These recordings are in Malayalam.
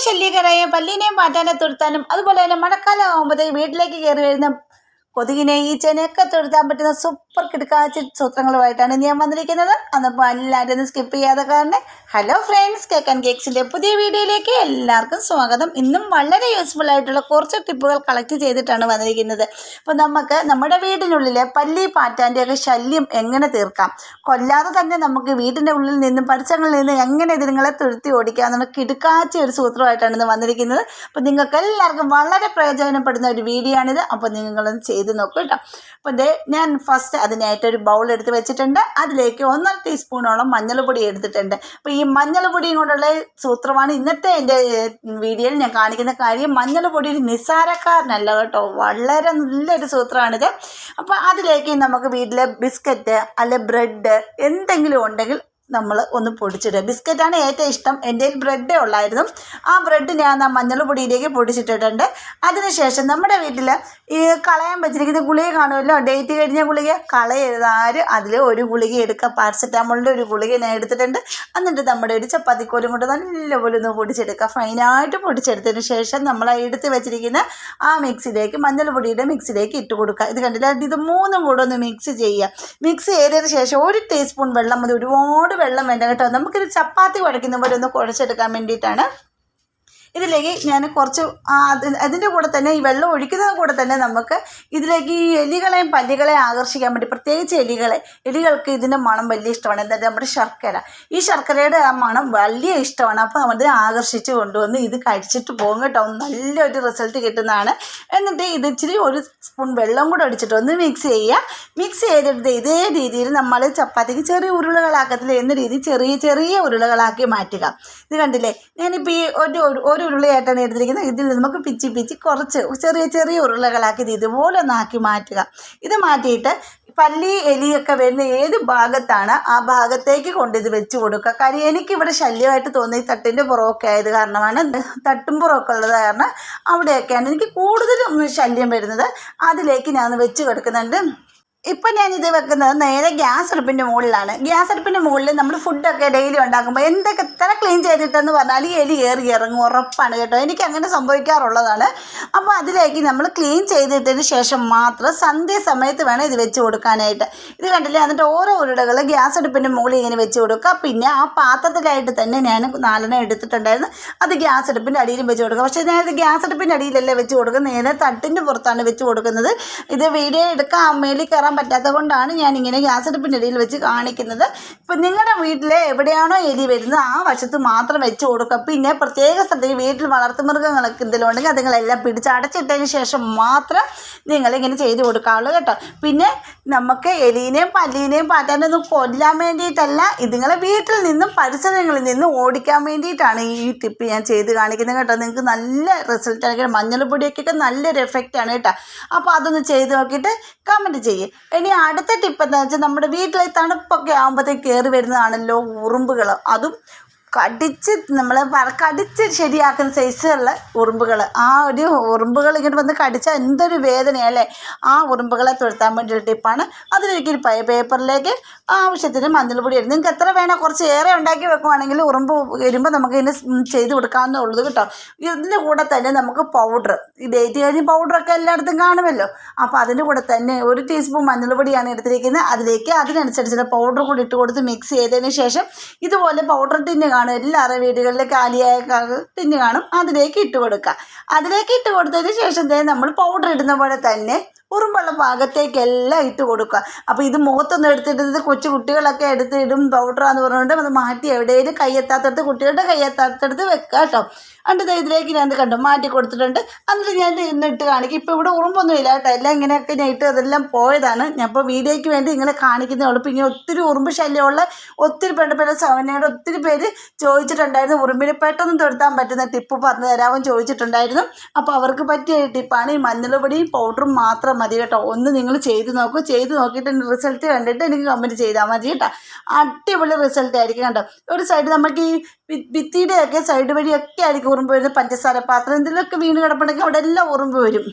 ശല്യകരായ പല്ലിനെയും മാറ്റാനും തുരുത്താനും അതുപോലെ തന്നെ മഴക്കാലം ആകുമ്പോഴത്തേക്ക് വീട്ടിലേക്ക് കയറി വരുന്ന കൊതുകിനെ ഈച്ചനെയൊക്കെ തുരുത്താൻ പറ്റുന്ന സൂപ്പർ കിടക്കാച്ച സൂത്രങ്ങളുമായിട്ടാണ് ഞാൻ വന്നിരിക്കുന്നത്. അന്നപ്പോൾ എല്ലാവരും ഒന്ന് സ്കിപ്പ് ചെയ്യാതെ കാരണം ഹലോ ഫ്രണ്ട്സ് കേക്ക് ആൻഡ് കേക്സിന്റെ പുതിയ വീഡിയോയിലേക്ക് എല്ലാവർക്കും സ്വാഗതം. ഇന്നും വളരെ യൂസ്ഫുൾ ആയിട്ടുള്ള കുറച്ച് ടിപ്പുകൾ കളക്ട് ചെയ്തിട്ടാണ് വന്നിരിക്കുന്നത്. അപ്പോൾ നമുക്ക് നമ്മുടെ വീടിനുള്ളിലെ പല്ലി പാറ്റാന്റെയൊക്കെ ശല്യം എങ്ങനെ തീർക്കാം? കൊല്ലാതെ തന്നെ നമുക്ക് വീടിന്റെ ഉള്ളിൽ നിന്നും പരിസരങ്ങളിൽ നിന്ന് എങ്ങനെ ഇതിനെ തുരുത്തി ഓടിക്കാം എന്നുള്ള കിടുക്കാച്ച ഒരു സൂത്രമായിട്ടാണ് ഇന്ന് വന്നിരിക്കുന്നത്. അപ്പോൾ നിങ്ങൾക്ക് എല്ലാവർക്കും വളരെ പ്രയോജനപ്പെടുന്ന ഒരു വീഡിയോ ആണിത് അപ്പോൾ നിങ്ങളൊന്ന് ചെയ്ത് നോക്കൂ കേട്ടോ അപ്പോൾ ദേ ഞാൻ ഫസ്റ്റ് അതിനായിട്ട് ഒരു ബൗൾ എടുത്ത് വെച്ചിട്ടുണ്ട്. അതിലേക്ക് ഒന്നര ടീസ്പൂണോളം മഞ്ഞൾപ്പൊടി എടുത്തിട്ടുണ്ട്. അപ്പോൾ ഈ മഞ്ഞൾപ്പൊടിയും കൊണ്ടുള്ള സൂത്രമാണ് ഇന്നത്തെ എന്റെ വീഡിയോയിൽ ഞാൻ കാണിക്കുന്ന കാര്യം. മഞ്ഞൾപ്പൊടി ഒരു നിസ്സാരക്കാരനല്ല കേട്ടോ. വളരെ നല്ലൊരു സൂത്രമാണിത്. അപ്പോൾ അതിലേക്ക് നമുക്ക് വീട്ടിലെ ബിസ്ക്കറ്റ് അല്ലെ ബ്രെഡ് എന്തെങ്കിലും ഉണ്ടെങ്കിൽ നമ്മൾ ഒന്ന് പൊടിച്ചിടുക. ബിസ്ക്കറ്റാണ് ഏറ്റവും ഇഷ്ടം. എന്റെ കയ്യിൽ ബ്രെഡേ ഉള്ളായിരുന്നു. ആ ബ്രെഡ് ഞാൻ ആ മഞ്ഞൾ പൊടിയിലേക്ക് പൊടിച്ചിട്ടിട്ടുണ്ട്. അതിനുശേഷം നമ്മുടെ വീട്ടിൽ ഈ കളയാൻ വെച്ചിരിക്കുന്ന ഗുളിക കാണുമല്ലോ? ഡേറ്റ് കഴിഞ്ഞ ഗുളിക. കളയരുത്. ആര്? അതിൽ ഒരു ഗുളിക എടുക്കുക പാരസെറ്റാമോളിന്റെ ഒരു ഗുളിക ഞാൻ എടുത്തിട്ടുണ്ട്. എന്നിട്ട് നമ്മുടെ ഒരു ചപ്പാത്തിക്കോലും കൊണ്ട് നല്ലപോലെ ഒന്ന് പൊടിച്ചെടുക്കുക ഫൈനായിട്ട് പൊടിച്ചെടുത്തതിന് ശേഷം നമ്മൾ എടുത്ത് വെച്ചിരിക്കുന്ന ആ മിക്സിലേക്ക് മഞ്ഞൾ പൊടിയുടെ മിക്സിലേക്ക് ഇട്ട് കൊടുക്കുക ഇത് കണ്ടില്ല? ഇത് മൂന്നും കൂടെ ഒന്ന് മിക്സ് ചെയ്യുക. മിക്സ് ചെയ്തതിന് ശേഷം ഒരു ടീസ്പൂൺ വെള്ളം മതി. ഒരുപാട് വെള്ളം വേണ്ട കേട്ടോ. നമുക്കിത് ചപ്പാത്തി കുഴക്കുന്ന പോലെ ഒന്ന് കുഴച്ചെടുക്കാൻ വേണ്ടിയിട്ടാണ് ഇതിലേക്ക് ഞാൻ കുറച്ച് അതിന്റെ കൂടെ തന്നെ ഈ വെള്ളം ഒഴിക്കുന്നത് കൂടെ തന്നെ നമുക്ക് ഇതിലേക്ക് ഈ എലികളെയും പല്ലികളെയും ആകർഷിക്കാൻ വേണ്ടി പ്രത്യേകിച്ച് എലികളെ എലികൾക്ക് ഇതിന്റെ മണം വലിയ ഇഷ്ടമാണ്. എന്താ നമ്മുടെ ശർക്കര. ഈ ശർക്കരയുടെ ആ മണം വലിയ ഇഷ്ടമാണ്. അപ്പോൾ നമ്മൾ ആകർഷിച്ച് കൊണ്ടുവന്ന് ഇത് കഴിച്ചിട്ട് പോകും കേട്ടോ. നല്ലൊരു റിസൾട്ട് കിട്ടുന്നതാണ്. എന്നിട്ട് ഇത് ഇച്ചിരി ഒരു സ്പൂൺ വെള്ളം കൂടെ ഒഴിച്ചിട്ട് ഒന്ന് മിക്സ് ചെയ്യുക. മിക്സ് ചെയ്തിട്ട് ഇതേ രീതിയിൽ നമ്മൾ ചപ്പാത്തിക്ക് ചെറിയ ഉരുളകളാക്കത്തില്ല എന്ന രീതിയിൽ ചെറിയ ചെറിയ ഉരുളകളാക്കി മാറ്റുക. ഇത് കണ്ടില്ലേ? ഞാനിപ്പോൾ ഈ ഒരു- ഒരു ഉരുളയായിട്ടാണ് എടുത്തിരിക്കുന്നത്. ഇതിൽ നമുക്ക് പിച്ചി പിച്ചി കുറച്ച് ചെറിയ ചെറിയ ഉരുളകളാക്കി ഇത് ഇതുപോലെ ഒന്നാക്കി മാറ്റുക. ഇത് മാറ്റിയിട്ട് പല്ലി എലിയൊക്കെ വരുന്ന ഏത് ഭാഗത്താണ് ആ ഭാഗത്തേക്ക് കൊണ്ട് ഇത് വെച്ച് കൊടുക്കുക. കാര്യം എനിക്കിവിടെ ശല്യമായിട്ട് തോന്നി തട്ടിന്റെ പുറമൊക്കെ ആയത് കാരണമാണ്. തട്ടും പുറമൊക്കെ ഉള്ളത് കാരണം അവിടെയൊക്കെയാണ് എനിക്ക് കൂടുതലും ശല്യം വരുന്നത്. അതിലേക്ക് ഞാൻ വെച്ച് കൊടുക്കുന്നുണ്ട്. ഇപ്പം ഞാനിത് വെക്കുന്നത് നേരെ ഗ്യാസ് അടുപ്പിന്റെ മുകളിലാണ്. ഗ്യാസ് അടുപ്പിന്റെ മുകളിൽ നമ്മൾ ഫുഡൊക്കെ ഡെയിലി ഉണ്ടാക്കുമ്പോൾ എന്തൊക്കെ എത്ര ക്ലീൻ ചെയ്തിട്ടെന്ന് പറഞ്ഞാൽ ഈ എലി കയറി ഇറങ്ങും. ഉറപ്പാണ് കേട്ടോ. എനിക്ക് അങ്ങനെ സംഭവിക്കാറുള്ളതാണ്. അപ്പോൾ അതിലേക്ക് നമ്മൾ ക്ലീൻ ചെയ്തിട്ടതിന് ശേഷം മാത്രം സന്ധ്യ സമയത്ത് വേണം ഇത് വെച്ച് കൊടുക്കാനായിട്ട്. ഇത് കണ്ടില്ലേ? എന്നിട്ട് ഓരോ ഉരുളകൾ ഗ്യാസ് അടുപ്പിന്റെ മുകളിൽ ഇങ്ങനെ വെച്ച് കൊടുക്കുക. പിന്നെ ആ പാത്രത്തിലായിട്ട് തന്നെ ഞാൻ നാലെണ്ണം എടുത്തിട്ടുണ്ടായിരുന്നു. അത് ഗ്യാസ് അടുപ്പിന്റെ അടിയിലും വെച്ച് കൊടുക്കുക. പക്ഷേ ഇത് ഗ്യാസ് അടുപ്പിന്റെ അടിയിലല്ലേ വെച്ച് കൊടുക്കുന്നത്? നേരെ തട്ടിന്റെ പുറത്താണ് വെച്ച് കൊടുക്കുന്നത്. ഇത് വീഡിയോ എടുക്കാൻ മേളിൽ കയറാൻ പറ്റാത്തത് കൊണ്ടാണ് ഞാൻ ഇങ്ങനെ ഗ്യാസ് അടുപ്പിന്റെ ഇടയിൽ വെച്ച് കാണിക്കുന്നത്. ഇപ്പം നിങ്ങളുടെ വീട്ടിൽ എവിടെയാണോ എലി വരുന്നത് ആ വശത്ത് മാത്രം വെച്ച് കൊടുക്കുക. പിന്നെ പ്രത്യേക സ്ഥലത്തേക്ക് വീട്ടിൽ വളർത്തുമൃഗങ്ങളൊക്കെ എന്തെങ്കിലും ഉണ്ടെങ്കിൽ അതുങ്ങളെല്ലാം പിടിച്ച് അടച്ചിട്ടതിന് ശേഷം മാത്രം നിങ്ങളിങ്ങനെ ചെയ്ത് കൊടുക്കാവുള്ളൂ കേട്ടോ. പിന്നെ നമുക്ക് എലീനെയും പല്ലീനെയും പാറ്റാനൊന്നും കൊല്ലാൻ വേണ്ടിയിട്ടല്ല ഇതുങ്ങളെ വീട്ടിൽ നിന്നും പരിസരങ്ങളിൽ നിന്നും ഓടിക്കാൻ വേണ്ടിയിട്ടാണ് ഈ ടിപ്പ് ഞാൻ ചെയ്ത് കാണിക്കുന്നത് കേട്ടോ. നിങ്ങൾക്ക് നല്ല റിസൾട്ട് ആയിരിക്കും മഞ്ഞൾപ്പൊടിയൊക്കെ നല്ലൊരു എഫക്റ്റാണ് കേട്ടോ. അപ്പോൾ അതൊന്ന് ചെയ്ത് നോക്കിയിട്ട് കമന്റ് ചെയ്യും. ഇനി അടുത്ത ടിപ്പ് എന്താ വെച്ചാൽ നമ്മുടെ വീട്ടിലെ തണുപ്പൊക്കെ ആകുമ്പോഴത്തേക്ക് കയറി വരുന്നതാണല്ലോ ഉറുമ്പുകൾ അതും കടിച്ച് നമ്മൾ കടിച്ച് ശരിയാക്കുന്ന സൈസുള്ള ഉറുമ്പുകൾ ആ ഒരു ഉറുമ്പുകൾ ഇങ്ങോട്ട് വന്ന് കടിച്ചാൽ എന്തൊരു വേദനയല്ലേ ആ ഉറുമ്പുകളെ തുരത്താൻ വേണ്ടി ഒരു ടിപ്പാണ് അതിലേക്ക് ഒരു പേപ്പറിലേക്ക് ആവശ്യത്തിന് മഞ്ഞൾപ്പൊടി ഇടും. നിങ്ങൾക്ക് എത്ര വേണോ കുറച്ച് ഏറെ ഉണ്ടാക്കി വെക്കുവാണെങ്കിൽ ഉറുമ്പ് വരുമ്പോൾ നമുക്ക് ഇതിന് ചെയ്ത് കൊടുക്കാവുന്നേ ഉള്ളൂ കേട്ടോ. ഇതിന്റെ കൂടെ തന്നെ നമുക്ക് പൗഡർ ഈ ഡേറ്റ് കഴിഞ്ഞ് പൗഡറൊക്കെ എല്ലായിടത്തും കാണുമല്ലോ. അപ്പോൾ അതിന്റെ കൂടെ തന്നെ ഒരു ടീസ്പൂൺ മഞ്ഞൾപ്പൊടിയാണ് എടുത്തിരിക്കുന്നത്. അതിലേക്ക് അതിനനുസരിച്ചുള്ള പൗഡർ കൂടി ഇട്ട് കൊടുത്ത് മിക്സ് ചെയ്തതിന് ശേഷം ഇതുപോലെ പൗഡർ ടിന്ന് കാണും. എല്ലാവരുടെ വീടുകളിൽ കാലിയായ തിന്നു കാണും. അതിലേക്ക് ഇട്ട് കൊടുക്കുക. അതിലേക്ക് ഇട്ട് കൊടുത്തതിന് ശേഷം തന്നെ നമ്മൾ പൗഡർ ഇടുന്ന പോലെ തന്നെ ഉറുമ്പുള്ള പാകത്തേക്കെല്ലാം ഇട്ട് കൊടുക്കുക. അപ്പോൾ ഇത് മുഖത്തൊന്നും എടുത്തിട്ടത് കൊച്ചു കുട്ടികളൊക്കെ എടുത്തിടും പൗഡറാന്ന് പറഞ്ഞുകൊണ്ട് അത് മാറ്റി എവിടെയെങ്കിലും കയ്യെത്താത്തടുത്ത് കുട്ടികളുടെ കയ്യെത്താത്തടുത്ത് വെക്കുക കേട്ടോ. എന്നിട്ട് ഇതിലേക്ക് ഞാൻ കണ്ടു മാറ്റി കൊടുത്തിട്ടുണ്ട്. എന്നിട്ട് ഞാൻ ഇന്ന് ഇട്ട് കാണിക്കും. ഇപ്പോൾ ഇവിടെ ഉറുമ്പൊന്നും ഇല്ല കേട്ടോ. എല്ലാം ഇങ്ങനെയൊക്കെ ഞാൻ ഇട്ട് അതെല്ലാം പോയതാണ്. ഞാൻ ഇപ്പോൾ വീഡിയോയ്ക്ക് വേണ്ടി ഇങ്ങനെ കാണിക്കുന്നേ ഉള്ളൂ. ഇങ്ങനെ ഒത്തിരി ഉറുമ്പ് ശല്യമുള്ള ഒത്തിരി പെണ്ണുപിള്ള സൗന്യയുടെ ഒത്തിരി പേര് ചോദിച്ചിട്ടുണ്ടായിരുന്നു. ഉറുമ്പിനെ പെട്ടെന്ന് തൊടുത്താൻ പറ്റുന്ന ടിപ്പ് പറഞ്ഞു തരാമെന്ന് ചോദിച്ചിട്ടുണ്ടായിരുന്നു. അപ്പോൾ അവർക്ക് പറ്റിയ ടിപ്പാണ് ഈ മഞ്ഞൾപൊടിയും പൗഡറും മാത്രം മതി കേട്ടോ. ഒന്ന് നിങ്ങൾ ചെയ്ത് നോക്കൂ. ചെയ്ത് നോക്കിയിട്ട് റിസൾട്ട് കണ്ടിട്ട് എനിക്ക് കമന്റ് ചെയ്താൽ മതി കേട്ടോ. അടിപൊളി റിസൾട്ട് ആയിരിക്കും കേട്ടോ ഒരു സൈഡ് നമുക്ക് ഈ ഭിത്തിയുടെയൊക്കെ സൈഡ് വഴിയൊക്കെ ആയിരിക്കും ഉറുമ്പ് വരുന്നത് പഞ്ചസാര പാത്രം എന്തെങ്കിലുമൊക്കെ വീണ് കിടപ്പുണ്ടെങ്കിൽ അവിടെ എല്ലാം ഉറുമ്പ് വരും.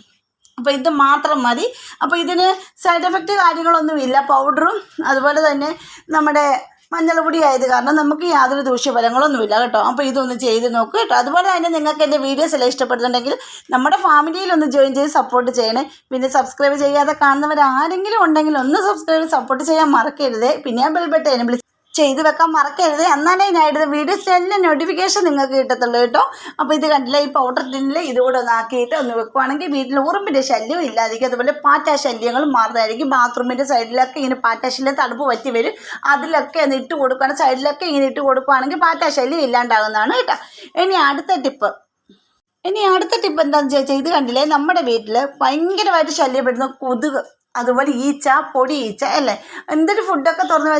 അപ്പോൾ ഇത് മാത്രം മതി. അപ്പോൾ ഇതിന് സൈഡ് എഫക്റ്റ് കാര്യങ്ങളൊന്നുമില്ല പൗഡറും അതുപോലെ തന്നെ നമ്മുടെ മഞ്ഞൾപൊടി ആയത് കാരണം നമുക്ക് യാതൊരു ദൂഷ്യഫലങ്ങളൊന്നുമില്ല കേട്ടോ. അപ്പോൾ ഇതൊന്ന് ചെയ്ത് നോക്ക് കേട്ടോ. അതുപോലെ തന്നെ നിങ്ങൾക്ക് എന്റെ വീഡിയോസ് എല്ലാം ഇഷ്ടപ്പെടുന്നുണ്ടെങ്കിൽ നമ്മുടെ ഫാമിലിയിൽ ഒന്ന് ജോയിൻ ചെയ്ത് സപ്പോർട്ട് ചെയ്യണേ. പിന്നെ സബ്സ്ക്രൈബ് ചെയ്യാതെ കാണുന്നവർ ആരെങ്കിലും ഉണ്ടെങ്കിൽ ഒന്ന് സബ്സ്ക്രൈബ് സപ്പോർട്ട് ചെയ്യാൻ മറക്കരുത്. പിന്നെ ആ ബെൽ ബട്ടൺ എനബിൾ ചെയ്ത് വെക്കാൻ മറക്കരുത്. എന്നാലേ ഞാൻ ഇടുന്ന വീഡിയോസിന്റെ എല്ലാം നോട്ടിഫിക്കേഷൻ നിങ്ങൾക്ക് കിട്ടത്തുള്ളൂ കേട്ടോ. അപ്പോൾ ഇത് കണ്ടില്ല ഈ പൗഡർ ടിന്നിൽ ഇതുകൂടെ ഒന്ന് ആക്കിയിട്ട് ഒന്ന് വെക്കുവാണെങ്കിൽ വീട്ടിൽ ഉറുമ്പിന്റെ ശല്യം ഇല്ലാതിരിക്കും. അതുപോലെ പാറ്റ ശല്യങ്ങൾ മാറുന്നതായിരിക്കും. ബാത്റൂമിന്റെ സൈഡിലൊക്കെ ഇങ്ങനെ പാറ്റ ശല്യം തണുപ്പ് പറ്റി വരും. അതിലൊക്കെ ഒന്ന് ഇട്ട് കൊടുക്കുകയാണെങ്കിൽ സൈഡിലൊക്കെ ഇങ്ങനെ ഇട്ട് കൊടുക്കുകയാണെങ്കിൽ പാറ്റ ശല്യം ഇല്ലാണ്ടാകുന്നതാണ് കേട്ടോ. ഇനി അടുത്ത ടിപ്പ് ഇനി അടുത്ത ടിപ്പ് എന്താണെന്ന് ചോദിച്ചാൽ ഇത് കണ്ടില്ലേ നമ്മുടെ വീട്ടിൽ ഭയങ്കരമായിട്ട് ശല്യപ്പെടുന്ന കൊതുക്. അതുപോലെ ഈച്ച പൊടി ഈച്ച അല്ലേ? എന്തൊരു ഫുഡൊക്കെ തുറന്നു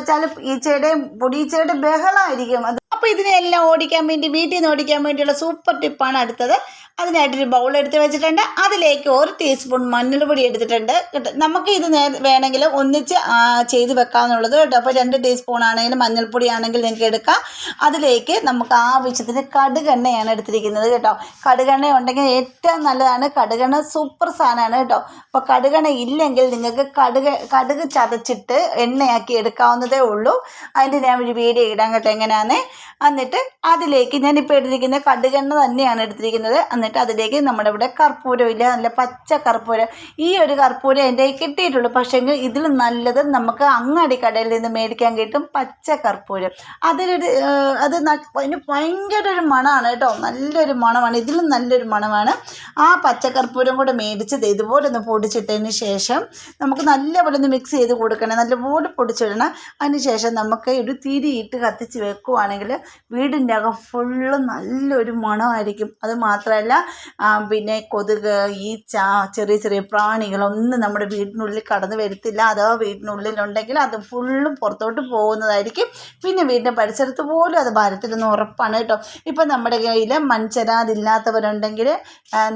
ഈച്ചയുടെയും പൊടി ഈച്ചയുടെ ബഹളമായിരിക്കും. അത് അപ്പോൾ ഇതിനെല്ലാം ഓടിക്കാൻ വേണ്ടി വീട്ടിൽ നിന്ന് ഓടിക്കാൻ വേണ്ടിയുള്ള സൂപ്പർ ടിപ്പാണ് അടുത്തത്. അതിനായിട്ടൊരു ബൗൾ എടുത്ത് വെച്ചിട്ടുണ്ട്. അതിലേക്ക് ഒരു ടീസ്പൂൺ മഞ്ഞൾപ്പൊടി എടുത്തിട്ടുണ്ട്. കേട്ടോ നമുക്ക് ഇത് നേ വേണമെങ്കിൽ ഒന്നിച്ച് ചെയ്ത് വെക്കാമെന്നുള്ളത് കേട്ടോ. അപ്പോൾ രണ്ട് ടീസ്പൂൺ ആണെങ്കിലും മഞ്ഞൾപ്പൊടി ആണെങ്കിൽ നിങ്ങൾക്ക് എടുക്കാം. അതിലേക്ക് നമുക്ക് ആവശ്യത്തിന് കടുകെണ്ണയാണ് എടുത്തിരിക്കുന്നത് കേട്ടോ. കടുകെണ്ണ ഉണ്ടെങ്കിൽ ഏറ്റവും നല്ലതാണ്. കടുകെണ്ണ സൂപ്പർ സാധനമാണ് കേട്ടോ. അപ്പോൾ കടുകെണ്ണ ഇല്ലെങ്കിൽ നിങ്ങൾക്ക് കടുക് കടുക് ചതച്ചിട്ട് എണ്ണയാക്കി എടുക്കാവുന്നതേ ഉള്ളൂ. അതിന്റെ ഞാൻ ഒരു വീഡിയോ ഇടാൻ കേട്ടോ എങ്ങനെയാണെന്ന് എന്നിട്ട് അതിലേക്ക് ഞാനിപ്പോൾ എടുത്തിരിക്കുന്ന കടുകെണ്ണ തന്നെയാണ് എടുത്തിരിക്കുന്നത്. എന്നിട്ട് അതിലേക്ക് നമ്മുടെ ഇവിടെ കർപ്പൂരം ഇല്ല നല്ല പച്ച കർപ്പൂരം. ഈ ഒരു കർപ്പൂരം എന്റെ കിട്ടിയിട്ടുള്ളൂ. പക്ഷേങ്കിൽ ഇതിൽ നല്ലത് നമുക്ക് അങ്ങാടി കടയിൽ നിന്ന് മേടിക്കാൻ കിട്ടും പച്ച കർപ്പൂരം. അതിലൊരു അത് അതിന് ഭയങ്കര ഒരു മണമാണ് കേട്ടോ. നല്ലൊരു മണമാണ്. ഇതിലും നല്ലൊരു മണമാണ്. ആ പച്ചക്കർപ്പൂരം കൂടെ മേടിച്ചത് ഇതുപോലെ ഒന്ന് പൊടിച്ചിട്ടതിന് ശേഷം നമുക്ക് നല്ലപോലെ ഒന്ന് മിക്സ് ചെയ്ത് കൊടുക്കണം. നല്ലപോലെ പൊടിച്ചിടണം. അതിന് ശേഷം നമുക്ക് ഒരു തിരിയിട്ട് കത്തിച്ച് വെക്കുവാണെങ്കിൽ വീടിന്റെ അകം ഫുള്ള് നല്ലൊരു മണമായിരിക്കും. അത് മാത്രമല്ല പിന്നെ കൊതുക് ഈച്ച ചെറിയ ചെറിയ പ്രാണികളൊന്നും നമ്മുടെ വീടിനുള്ളിൽ കടന്നു വരത്തില്ല. അഥവാ വീടിനുള്ളിലുണ്ടെങ്കിൽ അത് ഫുള്ളും പുറത്തോട്ട് പോകുന്നതായിരിക്കും. പിന്നെ വീടിന്റെ പരിസരത്ത് പോലും അത് ഭാരത്തിലൊന്ന് ഉറപ്പാണ് കേട്ടോ. ഇപ്പം നമ്മുടെ കയ്യിൽ മൺചരാതില്ലാത്തവരുണ്ടെങ്കിൽ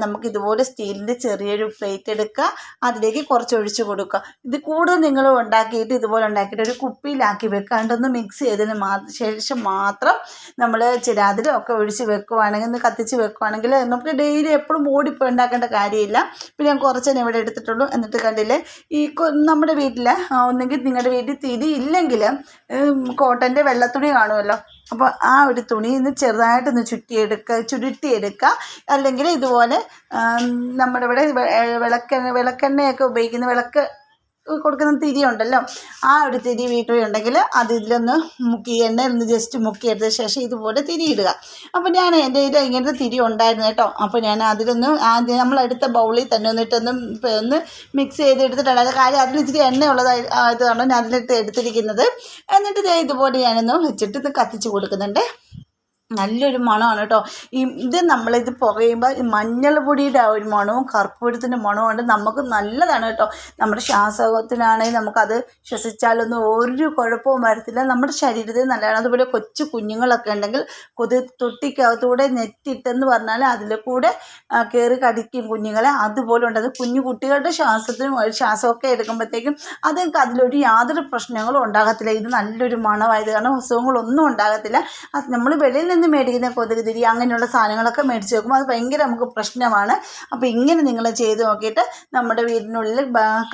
നമുക്ക് ഇതുപോലെ സ്റ്റീലിന്റെ ചെറിയൊരു പ്ലേറ്റ് എടുക്കുക. അതിലേക്ക് കുറച്ച് ഒഴിച്ച് കൊടുക്കുക. ഇത് കൂടുതൽ നിങ്ങൾ ഉണ്ടാക്കിയിട്ട് ഇതുപോലെ ഉണ്ടാക്കിയിട്ട് ഒരു കുപ്പിയിലാക്കി വെക്കാണ്ടൊന്ന് മിക്സ് ചെയ്തതിന് ശേഷം മാത്രം നമ്മൾ ചിരാതിലും ഒക്കെ ഒഴിച്ച് വെക്കുവാണെങ്കിൽ ഒന്ന് കത്തിച്ച് വെക്കുവാണെങ്കിൽ നമുക്ക് ഡെയിലി എപ്പോഴും ഓടിപ്പോയി ഉണ്ടാക്കേണ്ട കാര്യമില്ല. പിന്നെ ഞാൻ കുറച്ച് ഇവിടെ എടുത്തിട്ടുള്ളൂ. എന്നിട്ട് കണ്ടില്ലേ ഈ നമ്മുടെ വീട്ടിൽ ഒന്നെങ്കിൽ നിങ്ങളുടെ വീട്ടിൽ തിരി ഇല്ലെങ്കിൽ കോട്ടന്റെ വെള്ളത്തുണി കാണുമല്ലോ. അപ്പോൾ ആ ഒരു തുണി ഇന്ന് ചെറുതായിട്ടൊന്ന് ചുറ്റിയെടുക്കുക ചുരുട്ടിയെടുക്കുക അല്ലെങ്കിൽ ഇതുപോലെ നമ്മുടെ ഇവിടെ വിളക്കെണ്ണ വിളക്കെണ്ണയൊക്കെ ഉപയോഗിക്കുന്ന വിളക്ക് കൊടുക്കുന്ന തിരി ഉണ്ടല്ലോ ആ ഒരു തിരി വീട്ടിലുണ്ടെങ്കിൽ അത് ഇതിലൊന്ന് മുക്കി എണ്ണ ഒന്ന് ജസ്റ്റ് മുക്കിയെടുത്ത ശേഷം ഇതുപോലെ തിരി ഇടുക. അപ്പോൾ ഞാൻ എന്റെ കയ്യിൽ ഇങ്ങനത്തെ തിരി ഉണ്ടായിരുന്നു കേട്ടോ. അപ്പോൾ ഞാൻ അതിലൊന്ന് ആദ്യം നമ്മളെടുത്ത ബൗളിൽ തന്നെ ഒന്നിട്ടൊന്ന് ഒന്ന് മിക്സ് ചെയ്ത് എടുത്തിട്ടുണ്ട് അത് കാര്യം അതിൽ ഇച്ചിരി എണ്ണ ഉള്ളതായി ഇതാണ് ഞാൻ അതിലിട്ട് എടുത്തിരിക്കുന്നത്. എന്നിട്ട് ഇതേ ഇതുപോലെ ഞാനൊന്ന് വെച്ചിട്ട് ഇത് കത്തിച്ച് കൊടുക്കുന്നുണ്ട്. നല്ലൊരു മണമാണ് കേട്ടോ. ഈ ഇത് നമ്മളിത് പുകയുമ്പോൾ മഞ്ഞൾ പൊടിയുടെ ഒരു മണവും കർപ്പൂരത്തിന്റെ മണവും കൊണ്ട് നമുക്ക് നല്ലതാണ് കേട്ടോ. നമ്മുടെ ശ്വാസകത്തിനാണെങ്കിൽ നമുക്കത് ശ്വസിച്ചാലൊന്നും ഒരു കുഴപ്പവും വരത്തില്ല. നമ്മുടെ ശരീരത്തിന് നല്ലതാണ്. അതുപോലെ കൊച്ചു കുഞ്ഞുങ്ങളൊക്കെ ഉണ്ടെങ്കിൽ കൊതു തൊട്ടിക്കകത്തൂടെ നെറ്റിട്ടെന്ന് പറഞ്ഞാൽ അതിൽ കൂടെ കയറി കടിക്കും കുഞ്ഞുങ്ങളെ. അതുപോലെ ഉണ്ട്. അത് കുഞ്ഞു കുട്ടികളുടെ ശ്വാസത്തിനും ശ്വാസമൊക്കെ എടുക്കുമ്പോഴത്തേക്കും അത് അതിലൊരു യാതൊരു പ്രശ്നങ്ങളും ഉണ്ടാകത്തില്ല. ഇത് നല്ലൊരു മണമായത് കാരണം അസുഖങ്ങളൊന്നും ഉണ്ടാകത്തില്ല. നമ്മൾ വെളിയിൽ നിന്ന് മേടിക്കുന്ന കൊതുക് തിരി അങ്ങനെയുള്ള സാധനങ്ങളൊക്കെ മേടിച്ച് വെക്കുമ്പോൾ അത് ഭയങ്കര നമുക്ക് പ്രശ്നമാണ്. അപ്പോൾ ഇങ്ങനെ നിങ്ങൾ ചെയ്ത് നോക്കിയിട്ട് നമ്മുടെ വീടിനുള്ളിൽ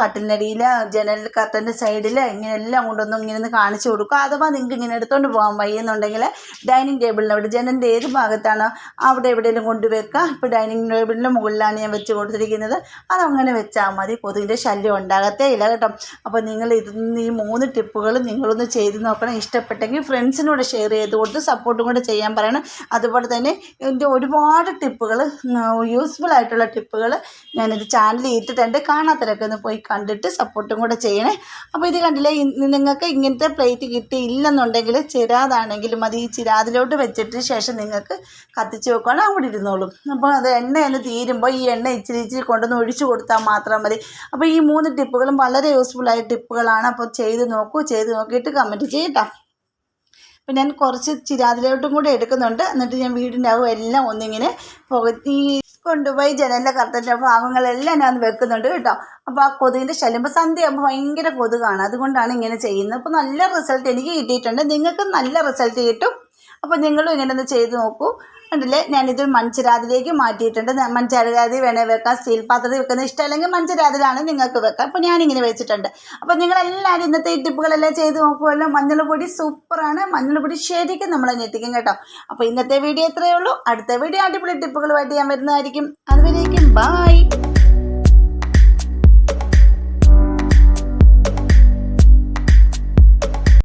കട്ടിലിനടിയിൽ ജനൽ കർട്ടന്റെ സൈഡിൽ ഇങ്ങനെ എല്ലാം കൊണ്ടൊന്നും ഇങ്ങനെ ഒന്ന് കാണിച്ചു കൊടുക്കുക. അഥവാ നിങ്ങൾക്ക് ഇങ്ങനെ എടുത്തുകൊണ്ട് പോകാൻ വയ്യെന്നുണ്ടെങ്കിൽ ഡൈനിങ് ടേബിളിൽ അവിടെ ജനലിന്റെ ഏത് ഭാഗത്താണ് അവിടെ എവിടെയെങ്കിലും കൊണ്ടുവെക്കുക ഇപ്പോൾ ഡൈനിങ് ടേബിളിന്റെ മുകളിലാണ് ഞാൻ വെച്ച് കൊടുത്തിരിക്കുന്നത്. അതങ്ങനെ വെച്ചാൽ മതി. കൊതുകിന്റെ ശല്യം ഉണ്ടാകത്തേ ഇല്ല കേട്ടോ. അപ്പോൾ നിങ്ങൾ ഇതിന്ന് ഈ മൂന്ന് ടിപ്പുകൾ നിങ്ങളൊന്ന് ചെയ്ത് നോക്കണം. ഇഷ്ടപ്പെട്ടെങ്കിൽ ഫ്രണ്ട്സിനോട് ഷെയർ ചെയ്ത് കൊടുത്ത് സപ്പോർട്ടും കൂടെ ചെയ്യാൻ പറയണം. അതുപോലെ തന്നെ ഇതിന്റെ ഒരുപാട് ടിപ്പുകൾ യൂസ്ഫുൾ ആയിട്ടുള്ള ടിപ്പുകൾ ഞാനിത് ചാനലിൽ ഇട്ടിട്ടുണ്ട്. കാണാത്തവരൊക്കെ ഒന്ന് പോയി കണ്ടിട്ട് സപ്പോർട്ടും കൂടെ ചെയ്യണേ. അപ്പോൾ ഇത് കണ്ടില്ലേ നിങ്ങൾക്ക് ഇങ്ങനത്തെ പ്ലേറ്റ് കിട്ടിയില്ലെന്നുണ്ടെങ്കിൽ ചിരാതാണെങ്കിലും അത് ഈ ചിരാതിലോട്ട് വെച്ചിട്ട് ശേഷം നിങ്ങൾക്ക് കത്തിച്ച് വെക്കുകയാണ് അവിടെ ഇരുന്നോളും. അപ്പോൾ അത് എണ്ണ ഒന്ന് തീരുമ്പോൾ ഈ എണ്ണ ഇച്ചിരി ഇച്ചിരി കൊണ്ടുവന്ന് ഒഴിച്ചു കൊടുത്താൽ മാത്രം മതി. അപ്പോൾ ഈ മൂന്ന് ടിപ്പുകളും വളരെ യൂസ്ഫുൾ ആയ ടിപ്പുകളാണ്. അപ്പോൾ ചെയ്ത് നോക്കൂ ചെയ്ത് നോക്കിയിട്ട് കമന്റ് ചെയ്യട്ടോ അപ്പം ഞാൻ കുറച്ച് ചിരാതിലോട്ടും കൂടെ എടുക്കുന്നുണ്ട്. എന്നിട്ട് ഞാൻ വീടിന്റെ അകം എല്ലാം ഒന്നിങ്ങനെ പുകത്തി കൊണ്ടുപോയി ജനലിന്റെ കർട്ടന്റെ ഭാഗങ്ങളെല്ലാം ഞാൻ വെക്കുന്നുണ്ട് കേട്ടോ. അപ്പോൾ ആ കൊതുകിന്റെ ശല്യം ഇപ്പോൾ സന്ധ്യയാകുമ്പോൾ ഭയങ്കര കൊതുകാണ്. അതുകൊണ്ടാണ് ഇങ്ങനെ ചെയ്യുന്നത്. അപ്പോൾ നല്ല റിസൾട്ട് എനിക്ക് കിട്ടിയിട്ടുണ്ട്. നിങ്ങൾക്ക് നല്ല റിസൾട്ട് കിട്ടും. അപ്പോൾ നിങ്ങളും ഇങ്ങനെ ഒന്ന് ചെയ്ത് നോക്കൂ. കണ്ടില്ലേ? ഞാനിത് മൺചിരാതിലേക്ക് മാറ്റിയിട്ടുണ്ട്. മൺചിരാതി വേണേൽ വെക്കാം. സ്റ്റീൽ പാത്രത്തിൽ വെക്കുന്ന ഇഷ്ടമല്ലെങ്കിൽ മൺചിരാതിലാണ് നിങ്ങൾക്ക് വെക്കാം. അപ്പോൾ ഞാനിങ്ങനെ വെച്ചിട്ടുണ്ട്. അപ്പോൾ നിങ്ങളെല്ലാവരും ഇന്നത്തെ ഈ ടിപ്പുകളെല്ലാം ചെയ്ത് നോക്കുമല്ലോ. മഞ്ഞൾപ്പൊടി സൂപ്പറാണ്. മഞ്ഞൾപ്പൊടി ശരിക്കും നമ്മളെ ഞെട്ടിക്കും കേട്ടോ. അപ്പോൾ ഇന്നത്തെ വീഡിയോ ഇത്രയേ ഉള്ളൂ. അടുത്ത വീഡിയോ അടിപൊളി ടിപ്പുകളുമായിട്ട് ഞാൻ വരുന്നതായിരിക്കും. അതുവരേക്കും ബായ്